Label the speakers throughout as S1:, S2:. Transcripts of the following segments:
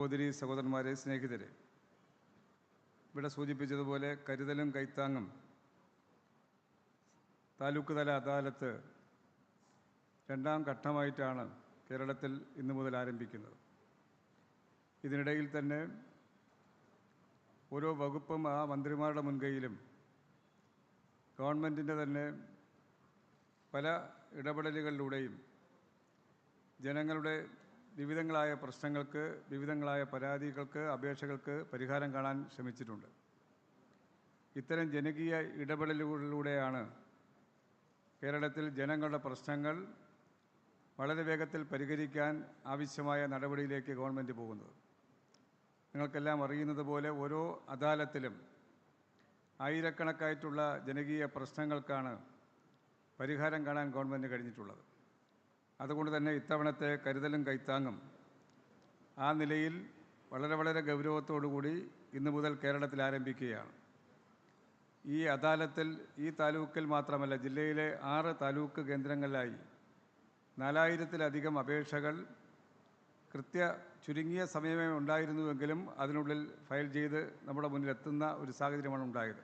S1: സഹോദരി സഹോദരന്മാരെ സ്നേഹിതരെ. ഇവിടെ സൂചിപ്പിച്ചതുപോലെ കരുതലും കൈത്താങ്ങും താലൂക്ക് തല അദാലത്ത് രണ്ടാം ഘട്ടമായിട്ടാണ് കേരളത്തിൽ ഇന്നു മുതൽ ആരംഭിക്കുന്നത്. ഇതിനിടയിൽ തന്നെ ഓരോ വകുപ്പും ആ മന്ത്രിമാരുടെ മുൻകൈയിലും ഗവൺമെന്റിന്റെ തന്നെ പല ഇടപെടലുകളിലൂടെയും ജനങ്ങളുടെ വിവിധങ്ങളായ പ്രശ്നങ്ങൾക്ക് വിവിധങ്ങളായ പരാതികൾക്ക് അപേക്ഷകൾക്ക് പരിഹാരം കാണാൻ ശ്രമിച്ചിട്ടുണ്ട്. ഇത്തരം ജനകീയ ഇടപെടലുകളിലൂടെയാണ് കേരളത്തിൽ ജനങ്ങളുടെ പ്രശ്നങ്ങൾ വളരെ വേഗത്തിൽ പരിഹരിക്കാൻ ആവശ്യമായ നടപടിയിലേക്ക് ഗവൺമെന്റ് പോകുന്നത്. നിങ്ങൾക്കെല്ലാം അറിയുന്നത് പോലെ ഓരോ അദാലത്തിലും ആയിരക്കണക്കായിട്ടുള്ള ജനകീയ പ്രശ്നങ്ങൾക്കാണ് പരിഹാരം കാണാൻ ഗവൺമെന്റ് കഴിഞ്ഞിട്ടുള്ളത്. അതുകൊണ്ട് തന്നെ ഇത്തവണത്തെ കരുതലും കൈത്താങ്ങും ആ നിലയിൽ വളരെ വളരെ ഗൗരവത്തോടുകൂടി ഇന്നു മുതൽ കേരളത്തിൽ ആരംഭിക്കുകയാണ്. ഈ അദാലത്തിൽ ഈ താലൂക്കിൽ മാത്രമല്ല ജില്ലയിലെ ആറ് താലൂക്ക് കേന്ദ്രങ്ങളിലായി നാലായിരത്തിലധികം അപേക്ഷകൾ കൃത്യ ചുരുങ്ങിയ സമയമേ ഉണ്ടായിരുന്നുവെങ്കിലും അതിനുള്ളിൽ ഫയൽ ചെയ്ത് നമ്മുടെ മുന്നിലെത്തുന്ന ഒരു സാഹചര്യമാണ് ഉണ്ടായത്.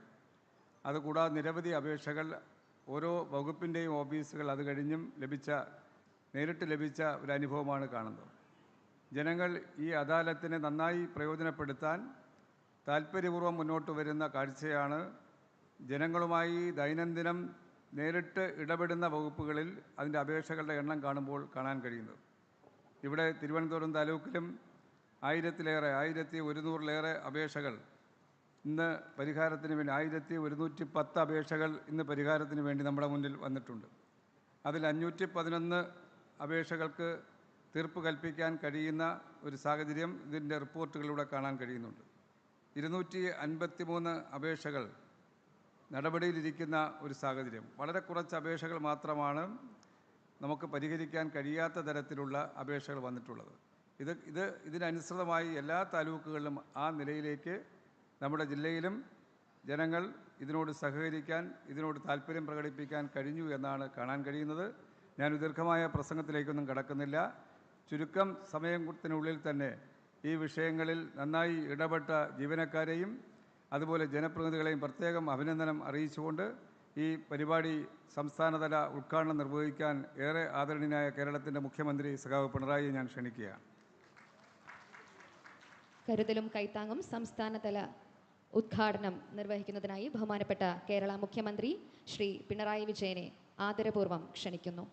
S1: അതുകൂടാതെ നിരവധി അപേക്ഷകൾ ഓരോ വകുപ്പിന്റെയും ഓഫീസുകൾ അത് കഴിഞ്ഞും ലഭിച്ച നേരിട്ട് ലഭിച്ച ഒരു അനുഭവമാണ് കാണുന്നത്. ജനങ്ങൾ ഈ അദാലത്തിനെ നന്നായി പ്രയോജനപ്പെടുത്താൻ താല്പര്യപൂർവം മുന്നോട്ട് വരുന്ന കാഴ്ചയാണ് ജനങ്ങളുമായി ദൈനംദിനം നേരിട്ട് ഇടപെടുന്ന വകുപ്പുകളിൽ അതിന്റെ അപേക്ഷകളുടെ എണ്ണം കാണുമ്പോൾ കാണാൻ കഴിയുന്നത്. ഇവിടെ തിരുവനന്തപുരം താലൂക്കിലും ആയിരത്തിലേറെ ആയിരത്തി ഒരുന്നൂറിലേറെ അപേക്ഷകൾ ഇന്ന് പരിഹാരത്തിന് വേണ്ടി ആയിരത്തി ഒരുന്നൂറ്റി പത്ത് അപേക്ഷകൾ ഇന്ന് പരിഹാരത്തിന് വേണ്ടി നമ്മുടെ മുന്നിൽ വന്നിട്ടുണ്ട്. അതിൽ അഞ്ഞൂറ്റി പതിനൊന്ന് അപേക്ഷകൾക്ക് തീർപ്പ് കൽപ്പിക്കാൻ കഴിയുന്ന ഒരു സാഹചര്യം ഇതിന്റെ റിപ്പോർട്ടുകളിലൂടെ കാണാൻ കഴിയുന്നുണ്ട്. ഇരുന്നൂറ്റി അൻപത്തി മൂന്ന് അപേക്ഷകൾ നടപടിയിലിരിക്കുന്ന ഒരു സാഹചര്യം. വളരെ കുറച്ച് അപേക്ഷകൾ മാത്രമാണ് നമുക്ക് പരിഹരിക്കാൻ കഴിയാത്ത തരത്തിലുള്ള അപേക്ഷകൾ വന്നിട്ടുള്ളത്. ഇത് ഇത് ഇതിനനുസൃതമായി എല്ലാ താലൂക്കുകളിലും ആ നിലയിലേക്ക് നമ്മുടെ ജില്ലയിലും ജനങ്ങൾ ഇതിനോട് സഹകരിക്കാൻ ഇതിനോട് താല്പര്യം പ്രകടിപ്പിക്കാൻ കഴിഞ്ഞു എന്നാണ് കാണാൻ കഴിയുന്നത്. ഞാൻ ദീർഘമായ പ്രസംഗത്തിലേക്കൊന്നും കടക്കുന്നില്ല. ചുരുക്കം സമയം സമയത്തിനുള്ളിൽ തന്നെ ഈ വിഷയങ്ങളിൽ നന്നായി ഇടപെട്ട ജീവനക്കാരെയും അതുപോലെ ജനപ്രതിനിധികളെയും പ്രത്യേകം അഭിനന്ദനം അറിയിച്ചുകൊണ്ട് ഈ പരിപാടി സംസ്ഥാനതല ഉദ്ഘാടനം നിർവഹിക്കാൻ ഏറെ ആദരണീയനായ കേരളത്തിന്റെ മുഖ്യമന്ത്രി സഖാവ് പിണറായി ഞാൻ ക്ഷണിക്കുകയാണ്
S2: കരുതലും കൈത്താങ്ങും സംസ്ഥാനതല ഉദ്ഘാടനം നിർവഹിക്കുന്നതിനായി ബഹുമാനപ്പെട്ട കേരള മുഖ്യമന്ത്രി ശ്രീ പിണറായി വിജയനെ ആദരപൂർവം ക്ഷണിക്കുന്നു.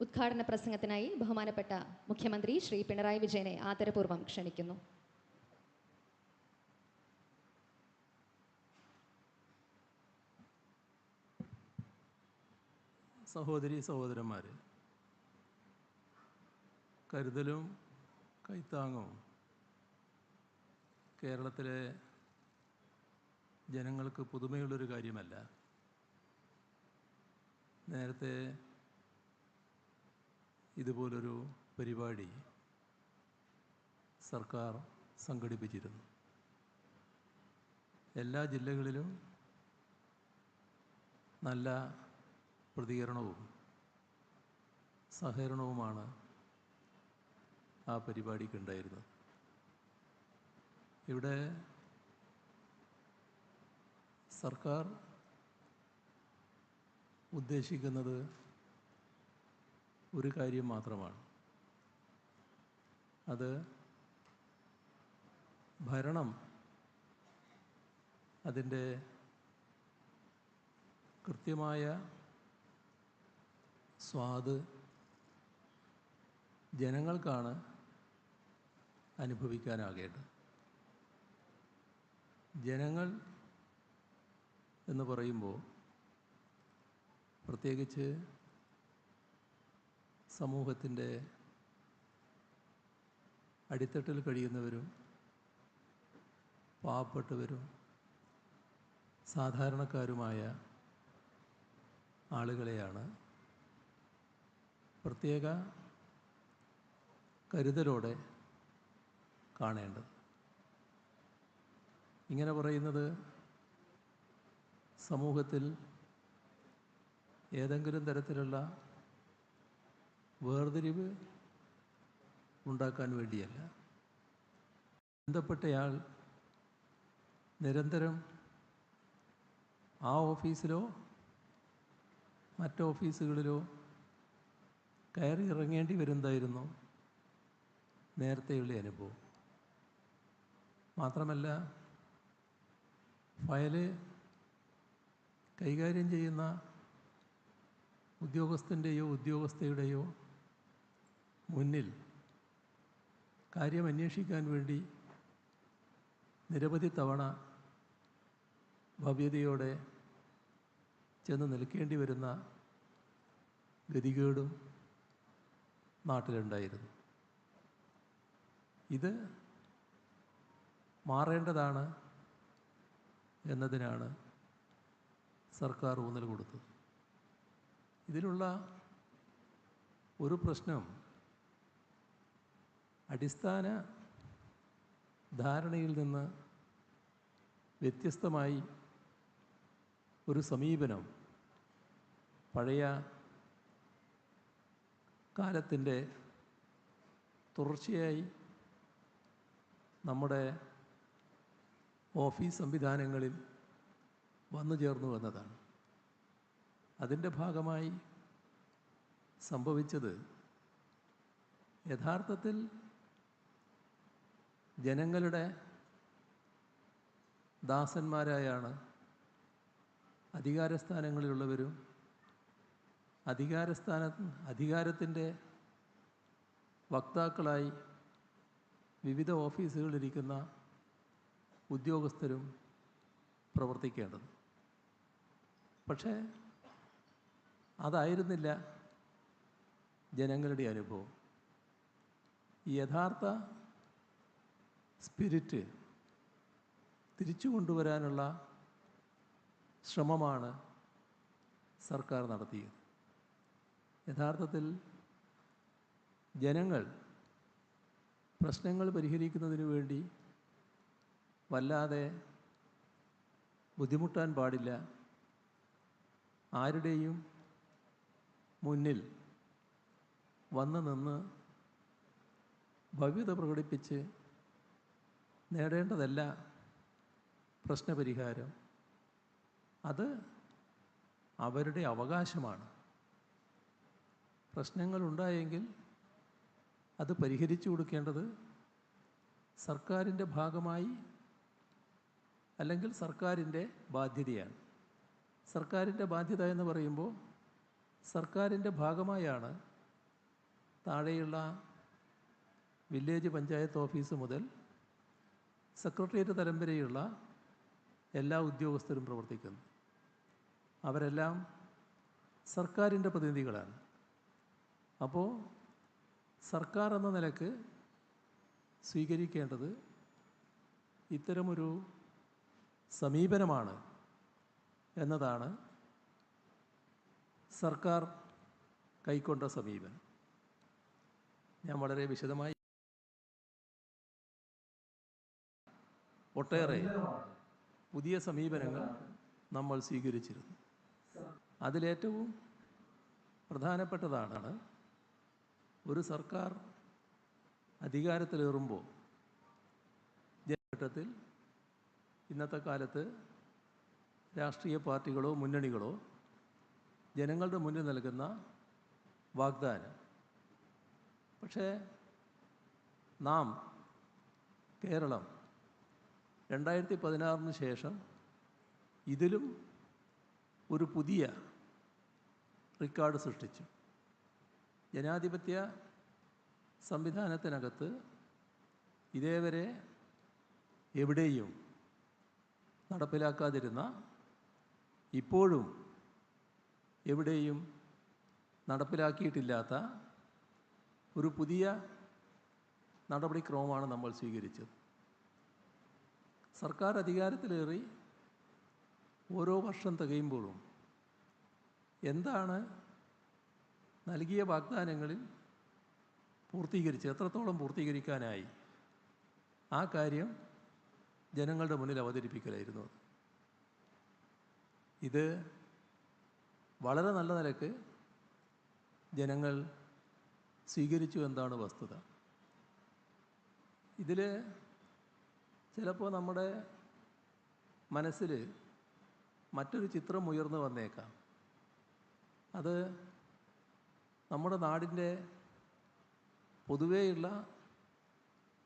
S2: ഉദ്ഘാടന പ്രസംഗത്തിനായി ബഹുമാനപ്പെട്ട മുഖ്യമന്ത്രി ശ്രീ പിണറായി വിജയനെ ആദരപൂർവം ക്ഷണിക്കുന്നു.
S3: സഹോദരി സഹോദരന്മാർ കരുതലും കൈത്താങ്ങും കേരളത്തിലെ ജനങ്ങൾക്ക് പുതുമയുള്ളൊരു കാര്യമല്ല. നേരത്തെ ഇതുപോലൊരു പരിപാടി സർക്കാർ സംഘടിപ്പിച്ചിരുന്നു. എല്ലാ ജില്ലകളിലും നല്ല പ്രതികരണവും സഹകരണവുമാണ് ആ പരിപാടിക്കുണ്ടായിരുന്നത് ഇവിടെ സർക്കാർ ഉദ്ദേശിക്കുന്നത് ഒരു കാര്യം മാത്രമാണ്. അത് ഭരണം അതിന്റെ കൃത്യമായ സ്വാദ് ജനങ്ങൾക്കാണ് അനുഭവിക്കാനാകേണ്ടത്. ജനങ്ങൾ എന്ന് പറയുമ്പോൾ പ്രത്യേകിച്ച് സമൂഹത്തിന്റെ അടിത്തട്ടിൽ കഴിയുന്നവരും പാവപ്പെട്ടവരും സാധാരണക്കാരുമായ ആളുകളെയാണ്. പ്രത്യേക കരുതലോടെ കാണേണ്ടത്. ഇങ്ങനെ പറയുന്നത് സമൂഹത്തിൽ ഏതെങ്കിലും തരത്തിലുള്ള വേർതിരിവ് ഉണ്ടാക്കാൻ വേണ്ടിയല്ല. ബന്ധപ്പെട്ടയാൾ നിരന്തരം ആ ഓഫീസിലോ മറ്റോഫീസുകളിലോ കയറി ഇറങ്ങേണ്ടി വരുന്നതായിരുന്നു നേരത്തെയുള്ള അനുഭവം. മാത്രമല്ല ഫയൽ കൈകാര്യം ചെയ്യുന്ന ഉദ്യോഗസ്ഥന്റെയോ ഉദ്യോഗസ്ഥയുടെയോ മുന്നിൽ കാര്യം അന്വേഷിക്കാൻ വേണ്ടി നിരവധി തവണ ഭവ്യതയോടെ ചെന്ന് നിൽക്കേണ്ടി വരുന്ന ഗതികേടും നാട്ടിലുണ്ടായിരുന്നു. ഇത് മാറേണ്ടതാണ് എന്നതിനാണ് സർക്കാർ ഊന്നൽ കൊടുത്തത്. ഇതിലുള്ള ഒരു പ്രശ്നം അടിസ്ഥാന ധാരണയിൽ നിന്ന് വ്യത്യസ്തമായി ഒരു സമീപനം പഴയ കാലത്തിന്റെ തുടർച്ചയായി നമ്മുടെ ഓഫീസ് സംവിധാനങ്ങളിൽ വന്നു ചേർന്നു എന്നതാണ്. അതിന്റെ ഭാഗമായി സംഭവിച്ചത് യഥാർത്ഥത്തിൽ ജനങ്ങളുടെ ദാസന്മാരായാണ് അധികാരസ്ഥാനങ്ങളിലുള്ളവരും അധികാരസ്ഥാന അധികാരത്തിന്റെ വക്താക്കളായി വിവിധ ഓഫീസുകളിലിരിക്കുന്ന ഉദ്യോഗസ്ഥരും പ്രവർത്തിക്കേണ്ടത്. പക്ഷേ അതായിരുന്നില്ല ജനങ്ങളുടെ അനുഭവം. യഥാർത്ഥ സ്പിരിറ്റ് തിരിച്ചു കൊണ്ടുവരാനുള്ള ശ്രമമാണ് സർക്കാർ നടത്തിയത്. യഥാർത്ഥത്തിൽ ജനങ്ങൾ പ്രശ്നങ്ങൾ പരിഹരിക്കുന്നതിന് വേണ്ടി വല്ലാതെ ബുദ്ധിമുട്ടാൻ പാടില്ല. ആരുടെയും മുന്നിൽ വന്ന് നിന്ന് ഭവ്യത പ്രകടിപ്പിച്ച് നേടേണ്ടതല്ല പ്രശ്നപരിഹാരം. അത് അവരുടെ അവകാശമാണ്. പ്രശ്നങ്ങളുണ്ടായെങ്കിൽ അത് പരിഹരിച്ചു കൊടുക്കേണ്ടത് സർക്കാരിന്റെ ഭാഗമായി അല്ലെങ്കിൽ സർക്കാരിന്റെ ബാധ്യതയാണ്. സർക്കാരിന്റെ ബാധ്യത എന്ന് പറയുമ്പോൾ സർക്കാരിന്റെ ഭാഗമായാണ് താഴെയുള്ള വില്ലേജ് പഞ്ചായത്ത് ഓഫീസ് മുതൽ സെക്രട്ടേറിയറ്റ് തരംവരെയുള്ള എല്ലാ ഉദ്യോഗസ്ഥരും പ്രവർത്തിക്കുന്നു. അവരെല്ലാം സർക്കാരിന്റെ പ്രതിനിധികളാണ്. അപ്പോൾ സർക്കാർ എന്ന നിലയ്ക്ക് സ്വീകരിക്കേണ്ടത് ഇത്തരമൊരു സമീപനമാണ് എന്നതാണ് സർക്കാർ കൈക്കൊണ്ട സമീപനം. ഞാൻ വളരെ വിശദമായി ഒട്ടേറെ പുതിയ സമീപനങ്ങൾ നമ്മൾ സ്വീകരിച്ചിരുന്നു. അതിലേറ്റവും പ്രധാനപ്പെട്ടതാണ് ഒരു സർക്കാർ അധികാരത്തിലേറുമ്പോൾ ജനഘട്ടത്തിൽ ഇന്നത്തെ കാലത്ത് രാഷ്ട്രീയ പാർട്ടികളോ മുന്നണികളോ ജനങ്ങളുടെ മുന്നിൽ നൽകുന്ന വാഗ്ദാനം. പക്ഷേ നാം കേരളം രണ്ടായിരത്തി പതിനാറിന് ശേഷം ഇതിലും ഒരു പുതിയ റെക്കോർഡ് സൃഷ്ടിച്ചു. ജനാധിപത്യ സംവിധാനത്തിനകത്ത് ഇതേവരെ എവിടെയും നടപ്പിലാക്കാതിരുന്ന ഇപ്പോഴും എവിടെയും നടപ്പിലാക്കിയിട്ടില്ലാത്ത ഒരു പുതിയ നടപടിക്രമമാണ് നമ്മൾ സ്വീകരിച്ചത്. സർക്കാർ അധികാരത്തിലേറി ഓരോ വർഷം തികയുമ്പോഴും എന്താണ് നൽകിയ വാഗ്ദാനങ്ങളിൽ പൂർത്തീകരിച്ച് എത്രത്തോളം പൂർത്തീകരിക്കാനായി ആ കാര്യം ജനങ്ങളുടെ മുന്നിൽ അവതരിപ്പിക്കലായിരുന്നു. ഇത് വളരെ നല്ല നിലയ്ക്ക് ജനങ്ങൾ സ്വീകരിച്ചു എന്നാണ് വസ്തുത ഇതിൽ ചിലപ്പോൾ നമ്മുടെ മനസ്സിൽ മറ്റൊരു ചിത്രം ഉയർന്നു വന്നേക്കാം. അത് നമ്മുടെ നാടിന്റെ പൊതുവേയുള്ള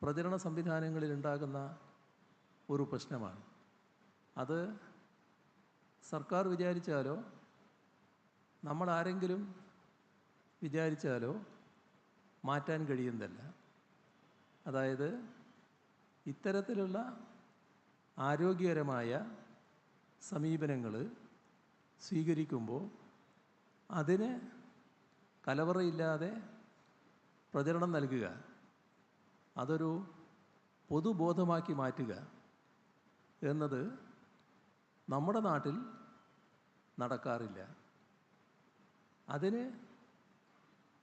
S3: പ്രചരണ സംവിധാനങ്ങളിൽ ഉണ്ടാകുന്ന ഒരു പ്രശ്നമാണ്. അത് സർക്കാർ വിചാരിച്ചാലോ നമ്മൾ ആരെങ്കിലും വിചാരിച്ചാലോ മാറ്റാൻ കഴിയുന്നതല്ല. അതായത് ഇത്തരത്തിലുള്ള ആരോഗ്യകരമായ സമീപനങ്ങൾ സ്വീകരിക്കുമ്പോൾ അതിന് കലവറയില്ലാതെ പ്രചരണം നൽകുക അതൊരു പൊതുബോധമാക്കി മാറ്റുക എന്നത് നമ്മുടെ നാട്ടിൽ നടക്കാറില്ല. അതിന്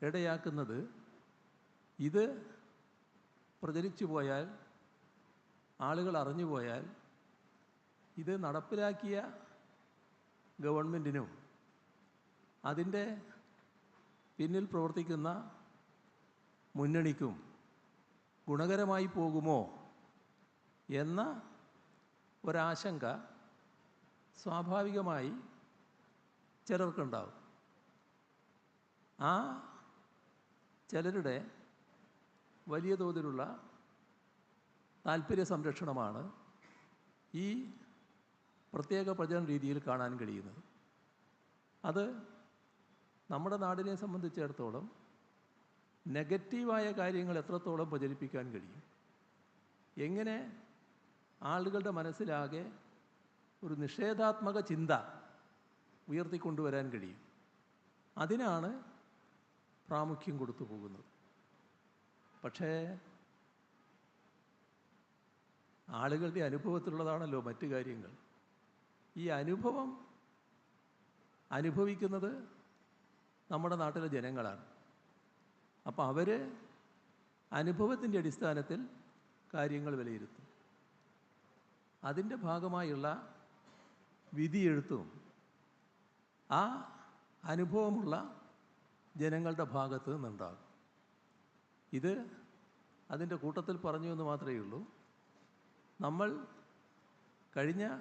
S3: ഇടയാക്കുന്നത് ഇത് പ്രചരിച്ചു പോയാൽ ആളുകൾ അറിഞ്ഞുപോയാൽ ഇത് നടപ്പിലാക്കിയ ഗവൺമെന്റിനും അതിന്റെ പിന്നിൽ പ്രവർത്തിക്കുന്ന മുന്നണിക്കും ഗുണകരമായി പോകുമോ എന്ന ഒരാശങ്ക സ്വാഭാവികമായി ചിലർക്കുണ്ടാവും. ആ ചിലരുടെ വലിയ തോതിലുള്ള താല്പര്യ സംരക്ഷണമാണ് ഈ പ്രത്യേക പ്രചരണ രീതിയിൽ കാണാൻ കഴിയുന്നത്. അത് നമ്മുടെ നാടിനെ സംബന്ധിച്ചിടത്തോളം നെഗറ്റീവായ കാര്യങ്ങൾ എത്രത്തോളം പ്രചരിപ്പിക്കാൻ കഴിയും. എങ്ങനെ ആളുകളുടെ മനസ്സിലാകെ ഒരു നിഷേധാത്മക ചിന്ത ഉയർത്തിക്കൊണ്ടുവരാൻ കഴിയും. അതിനാണ് പ്രാമുഖ്യം കൊടുത്തു പോകുന്നത്. പക്ഷേ ആളുകളുടെ അനുഭവത്തിലുള്ളതാണല്ലോ മറ്റു കാര്യങ്ങൾ. ഈ അനുഭവം അനുഭവിക്കുന്നത് നമ്മുടെ നാട്ടിലെ ജനങ്ങളാണ്. അപ്പോൾ അവർ അനുഭവത്തിന്റെ അടിസ്ഥാനത്തിൽ കാര്യങ്ങൾ വിലയിരുത്തും. അതിന്റെ ഭാഗമായുള്ള വിധിയെഴുത്തും ആ അനുഭവമുള്ള ജനങ്ങളുടെ ഭാഗത്ത് നിന്നുണ്ടാകും. ഇത് അതിന്റെ കൂട്ടത്തിൽ പറഞ്ഞു എന്ന് മാത്രമേ ഉള്ളൂ. നമ്മൾ കഴിഞ്ഞ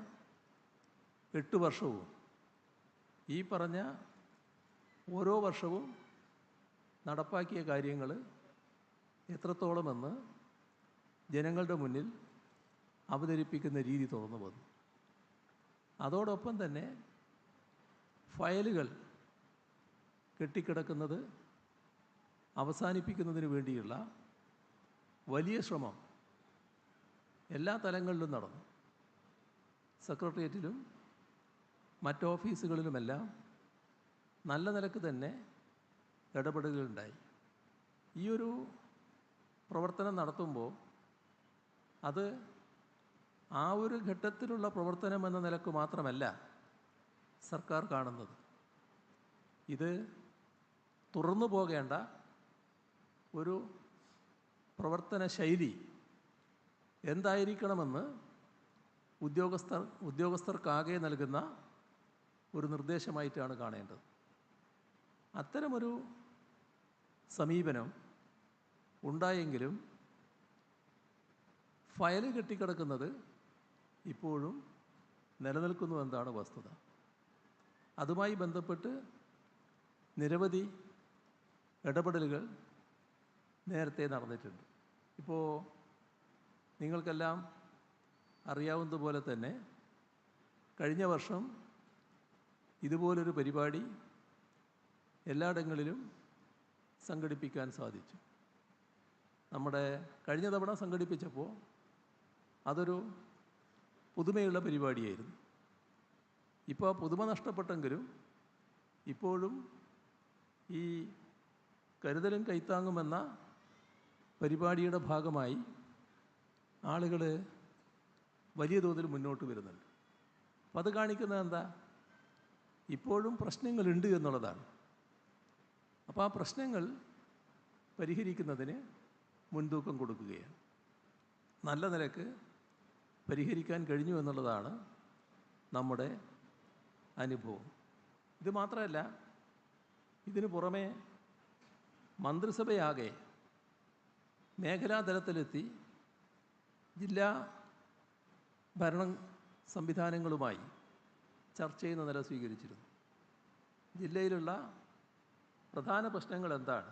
S3: എട്ട് വർഷവും ഈ പറഞ്ഞ ഓരോ വർഷവും നടപ്പാക്കിയ കാര്യങ്ങൾ എത്രത്തോളമെന്ന് ജനങ്ങളുടെ മുന്നിൽ അവതരിപ്പിക്കുന്ന രീതി തുറന്നു വന്നു. അതോടൊപ്പം തന്നെ ഫയലുകൾ കെട്ടിക്കിടക്കുന്നത് അവസാനിപ്പിക്കുന്നതിന് വേണ്ടിയുള്ള വലിയ ശ്രമം എല്ലാ തലങ്ങളിലും നടന്നു. സെക്രട്ടേറിയറ്റിലും മറ്റ് ഓഫീസുകളിലുമെല്ലാം നല്ല നിലയ്ക്ക് തന്നെ ഇടപെടലുകളുണ്ടായി. ഈ ഒരു പ്രവർത്തനം നടത്തുമ്പോൾ അത് ആ ഒരു ഘട്ടത്തിലുള്ള പ്രവർത്തനം എന്ന നിലയ്ക്ക് മാത്രമല്ല സർക്കാർ കാണുന്നത്. ഇത് തുറന്നു പോകേണ്ട ഒരു പ്രവർത്തന ശൈലി എന്തായിരിക്കണമെന്ന് ഉദ്യോഗസ്ഥർ ഉദ്യോഗസ്ഥർക്കാകെ നൽകുന്ന ഒരു നിർദ്ദേശമായിട്ടാണ് കാണേണ്ടത്. അത്തരമൊരു സമീപനം ഉണ്ടായെങ്കിലും ഫയൽ കെട്ടിക്കിടക്കുന്നത് ഇപ്പോഴും നിലനിൽക്കുന്നു എന്നതാണ് വസ്തുത. അതുമായി ബന്ധപ്പെട്ട് നിരവധി ഇടപെടലുകൾ നേരത്തെ നടന്നിട്ടുണ്ട്. ഇപ്പോൾ നിങ്ങൾക്കെല്ലാം അറിയാവുന്നതുപോലെ തന്നെ കഴിഞ്ഞ വർഷം ഇതുപോലൊരു പരിപാടി എല്ലായിടങ്ങളിലും സംഘടിപ്പിക്കാൻ സാധിച്ചു. നമ്മുടെ കഴിഞ്ഞ തവണ സംഘടിപ്പിച്ചപ്പോൾ അതൊരു പുതുമയുള്ള പരിപാടിയായിരുന്നു. ഇപ്പോൾ ആ പുതുമ നഷ്ടപ്പെട്ടെങ്കിലും ഇപ്പോഴും ഈ കരുതലും കൈത്താങ്ങുമെന്ന പരിപാടിയുടെ ഭാഗമായി ആളുകൾ വലിയ തോതിൽ മുന്നോട്ട് വരുന്നുണ്ട്. അപ്പം അത് കാണിക്കുന്നത് എന്താ? ഇപ്പോഴും പ്രശ്നങ്ങളുണ്ട് എന്നുള്ളതാണ്. അപ്പോൾ ആ പ്രശ്നങ്ങൾ പരിഹരിക്കുന്നതിന് മുൻതൂക്കം കൊടുക്കുകയാണ്. നല്ല നിലയ്ക്ക് പരിഹരിക്കാൻ കഴിഞ്ഞു എന്നുള്ളതാണ് നമ്മുടെ അനുഭവം. ഇത് മാത്രമല്ല ഇതിന് പുറമെ മന്ത്രിസഭയാകെ മേഖലാതലത്തിലെത്തി ജില്ലാ ഭരണ സംവിധാനങ്ങളുമായി ചർച്ച ചെയ്യുന്ന നില സ്വീകരിച്ചിരുന്നു. ജില്ലയിലുള്ള പ്രധാന പ്രശ്നങ്ങൾ എന്താണ്?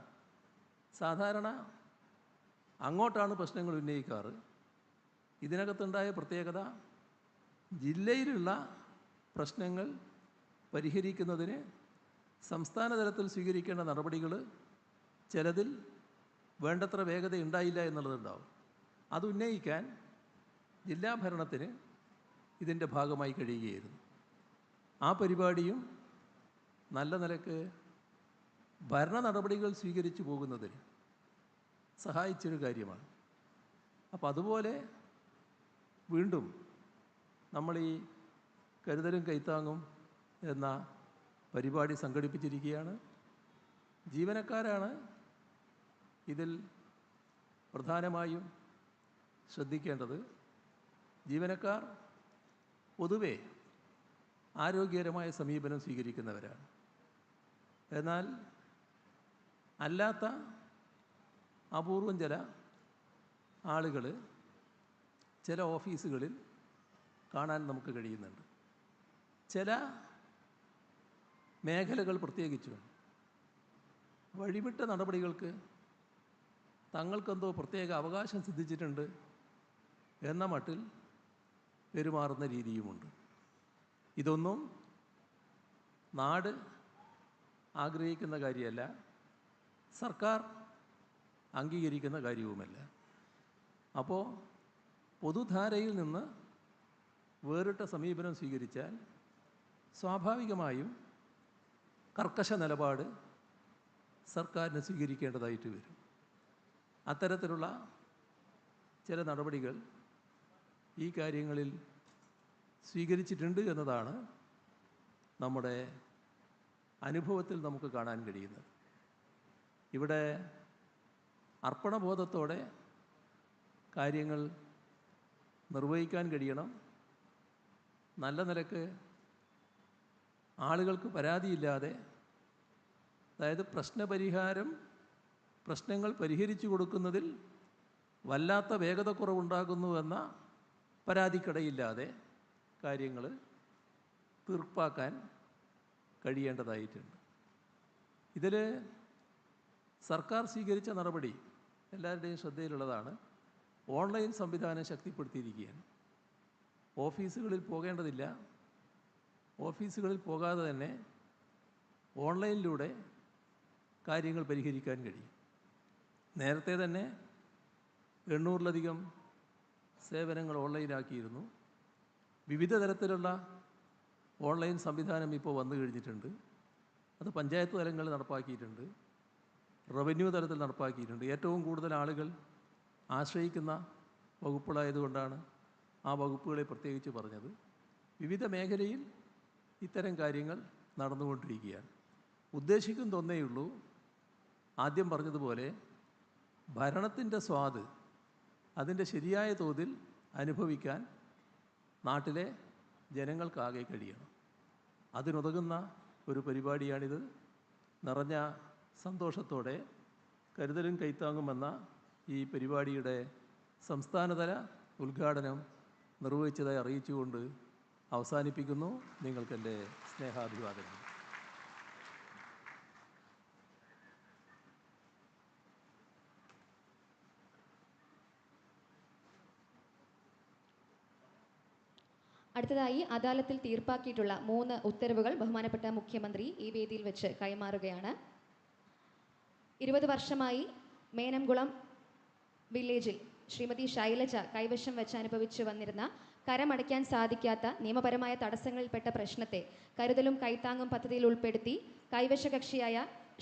S3: സാധാരണ അങ്ങോട്ടാണ് പ്രശ്നങ്ങൾ ഉന്നയിക്കാറ്. ഇതിനകത്തുണ്ടായ പ്രത്യേകത ജില്ലയിലുള്ള പ്രശ്നങ്ങൾ പരിഹരിക്കുന്നതിന് സംസ്ഥാന തലത്തിൽ സ്വീകരിക്കേണ്ട നടപടികൾ ചിലതിൽ വേണ്ടത്ര വേഗത ഉണ്ടായില്ല എന്നുള്ളതുണ്ടാവും അത് ഉന്നയിക്കാൻ ജില്ലാ ഭരണത്തിന് ഇതിന്റെ ഭാഗമായി കഴിയുകയായിരുന്നു. ആ പരിപാടിയും നല്ല നിലയ്ക്ക് ഭരണ നടപടികൾ സ്വീകരിച്ചു പോകുന്നതിന് സഹായിച്ചൊരു കാര്യമാണ്. അപ്പോൾ അതുപോലെ വീണ്ടും നമ്മൾ ഈ കരുതലും കൈത്താങ്ങും എന്ന പരിപാടി സംഘടിപ്പിച്ചിരിക്കുകയാണ്. ജീവനക്കാരാണ് ഇതിൽ പ്രധാനമായും ശ്രദ്ധിക്കേണ്ടത് ജീവനക്കാർ പൊതുവെ ആരോഗ്യകരമായ സമീപനം സ്വീകരിക്കുന്നവരാണ്. എന്നാൽ അല്ലാത്ത അപൂർവം ചില ആളുകൾ ചില ഓഫീസുകളിൽ കാണാൻ നമുക്ക് കഴിയുന്നുണ്ട്. ചില മേഖലകൾ പ്രത്യേകിച്ചും വഴിവിട്ട നടപടികൾക്ക് തങ്ങൾക്കെന്തോ പ്രത്യേക അവകാശം സിദ്ധിച്ചിട്ടുണ്ട്. എന്ന മട്ടിൽ പെരുമാറുന്ന രീതിയുമുണ്ട്. ഇതൊന്നും നാട് ആഗ്രഹിക്കുന്ന കാര്യമല്ല സർക്കാർ അംഗീകരിക്കുന്ന കാര്യവുമല്ല. അപ്പോൾ പൊതുധാരയിൽ നിന്ന് വേറിട്ട സമീപനം സ്വീകരിച്ചാൽ സ്വാഭാവികമായും കർക്കശ നിലപാട് സർക്കാരിന് സ്വീകരിക്കേണ്ടതായിട്ട് വരും. അത്തരത്തിലുള്ള ചില നടപടികൾ ഈ കാര്യങ്ങളിൽ സ്വീകരിച്ചിട്ടുണ്ട് എന്നതാണ് നമ്മുടെ അനുഭവത്തിൽ നമുക്ക് കാണാൻ കഴിയുന്നത്. ഇവിടെ അർപ്പണബോധത്തോടെ കാര്യങ്ങൾ നിർവഹിക്കാൻ കഴിയണം. നല്ല നിലയ്ക്ക് ആളുകൾക്ക് പരാതിയില്ലാതെ അതായത് പ്രശ്നപരിഹാരം പ്രശ്നങ്ങൾ പരിഹരിച്ചു കൊടുക്കുന്നതിൽ വല്ലാത്ത വേഗതക്കുറവുണ്ടാകുന്നു കുറവുണ്ടാകുന്നുവെന്ന പരാതിക്കടയില്ലാതെ കാര്യങ്ങൾ തീർപ്പാക്കാൻ കഴിയേണ്ടതായിട്ടുണ്ട്. ഇതിൽ സർക്കാർ സ്വീകരിച്ച നടപടി എല്ലാവരുടെയും ശ്രദ്ധയിലുള്ളതാണ്. ഓൺലൈൻ സംവിധാനം ശക്തിപ്പെടുത്തിയിരിക്കുകയാണ്. ഓഫീസുകളിൽ പോകേണ്ടതില്ല. ഓഫീസുകളിൽ പോകാതെ തന്നെ ഓൺലൈനിലൂടെ കാര്യങ്ങൾ പരിഹരിക്കാൻ കഴിയും. നേരത്തെ തന്നെ എണ്ണൂറിലധികം സേവനങ്ങൾ ഓൺലൈനാക്കിയിരുന്നു. വിവിധ തരത്തിലുള്ള ഓൺലൈൻ സംവിധാനം ഇപ്പോൾ വന്നു കഴിഞ്ഞിട്ടുണ്ട്. അത് പഞ്ചായത്ത് തലങ്ങളിൽ നടപ്പാക്കിയിട്ടുണ്ട്. റവന്യൂ തലത്തിൽ നടപ്പാക്കിയിട്ടുണ്ട്. ഏറ്റവും കൂടുതൽ ആളുകൾ ആശ്രയിക്കുന്ന വകുപ്പുകളായതുകൊണ്ടാണ് ആ വകുപ്പുകളെ പ്രത്യേകിച്ച് പറഞ്ഞത്. വിവിധ മേഖലയിൽ ഇത്തരം കാര്യങ്ങൾ നടന്നുകൊണ്ടിരിക്കുകയാണ്. ഉദ്ദേശിക്കുന്നതൊന്നേയുള്ളൂ ആദ്യം പറഞ്ഞതുപോലെ ഭരണത്തിന്റെ സ്വാദ് അതിന്റെ ശരിയായ തോതിൽ അനുഭവിക്കാൻ നാട്ടിലെ ജനങ്ങൾക്കാകെ കഴിയണം. അതിനുതകുന്ന ഒരു പരിപാടിയാണിത്. നിറഞ്ഞ സന്തോഷത്തോടെ കരുതലും കൈത്താങ്ങുമെന്ന ഈ പരിപാടിയുടെ സംസ്ഥാനതല ഉദ്ഘാടനം നിർവഹിച്ചതായി അറിയിച്ചുകൊണ്ട് അവസാനിപ്പിക്കുന്നു. നിങ്ങൾക്കെന്റെ സ്നേഹാഭിവാദനം
S2: അടുത്തതായി അദാലത്തിൽ തീർപ്പാക്കിയിട്ടുള്ള മൂന്ന് ഉത്തരവുകൾ ബഹുമാനപ്പെട്ട മുഖ്യമന്ത്രി ഈ വേദിയിൽ വെച്ച് കൈമാറുകയാണ്. ഇരുപത് വർഷമായി മേനംകുളം വില്ലേജിൽ ശ്രീമതി ശൈലജ കൈവശം വെച്ച് അനുഭവിച്ചു വന്നിരുന്ന കരമടയ്ക്കാൻ സാധിക്കാത്ത നിയമപരമായ തടസ്സങ്ങളിൽപ്പെട്ട പ്രശ്നത്തെ കരുതലും കൈത്താങ്ങും പദ്ധതിയിൽ ഉൾപ്പെടുത്തി കൈവശകക്ഷിയായ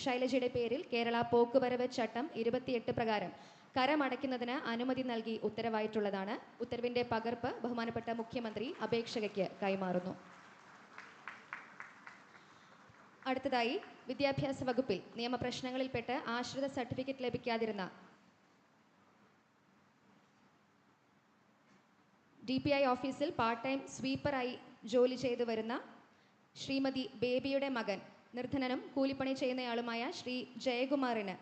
S2: ശൈലജയുടെ പേരിൽ കേരള പോക്കുവരവ് ചട്ടം ഇരുപത്തിയെട്ട് പ്രകാരം കരമടയ്ക്കുന്നതിന് അനുമതി നൽകി ഉത്തരവായിട്ടുള്ളതാണ്. ഉത്തരവിന്റെ പകർപ്പ് ബഹുമാനപ്പെട്ട മുഖ്യമന്ത്രി അപേക്ഷകയ്ക്ക് കൈമാറുന്നു. അടുത്തതായി വിദ്യാഭ്യാസ വകുപ്പിൽ നിയമപ്രശ്നങ്ങളിൽപ്പെട്ട് ആശ്രിത സർട്ടിഫിക്കറ്റ് ലഭിക്കാതിരുന്ന ഡി പി ഐ ഓഫീസിൽ പാർട്ട് ടൈം സ്വീപ്പറായി ജോലി ചെയ്തു വരുന്ന ശ്രീമതി ബേബിയുടെ മകൻ നിർധനനും കൂലിപ്പണി ചെയ്യുന്നയാളുമായ ശ്രീ ജയകുമാറിന്